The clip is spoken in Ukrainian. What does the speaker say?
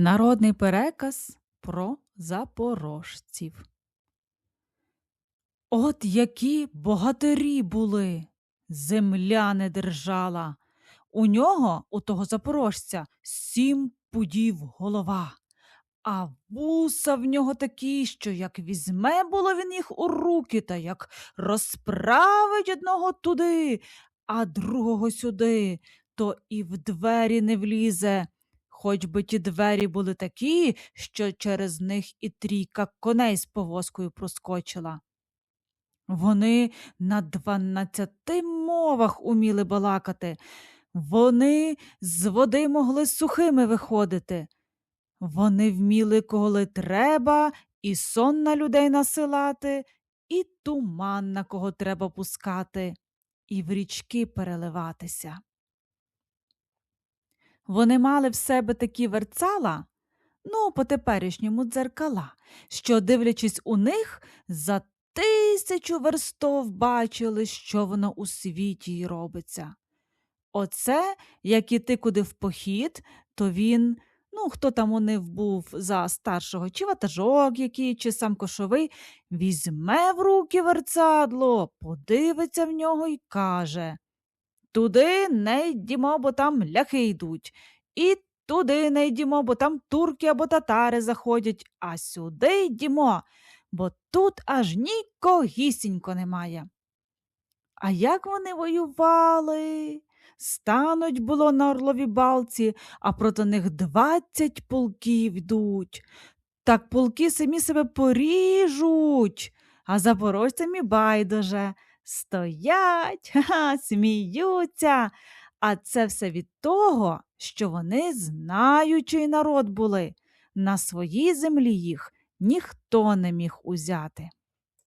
Народний переказ про запорожців. От які богатирі були, земля не держала. У нього, у того запорожця, сім пудів голова, а вуса в нього такі, що як візьме було він їх у руки, та як розправить одного туди, а другого сюди, то і в двері не влізе. Хоч би ті двері були такі, що через них і трійка коней з повозкою проскочила. Вони на дванадцяти мовах уміли балакати, вони з води могли сухими виходити. Вони вміли, коли треба, і сон на людей насилати, і туман на кого треба пускати, і в річки переливатися. Вони мали в себе такі верцала, ну, по теперішньому дзеркала, що, дивлячись у них, за тисячу верстов бачили, що воно у світі й робиться. Оце, як іти куди в похід, то він, ну, хто там у них був за старшого, чи ватажок який, чи сам кошовий, візьме в руки верцадло, подивиться в нього й каже Туди не йдімо, бо там ляхи йдуть, і туди не йдімо, бо там турки або татари заходять, а сюди йдімо, бо тут аж нікогісінько немає. А як вони воювали? Стануть було на орловій балці, а проти них двадцять полків йдуть. Так полки самі себе поріжуть, а запорожцям і байдуже. Стоять, ха, сміються. А це все від того, що вони знаючий народ були. На своїй землі їх ніхто не міг узяти.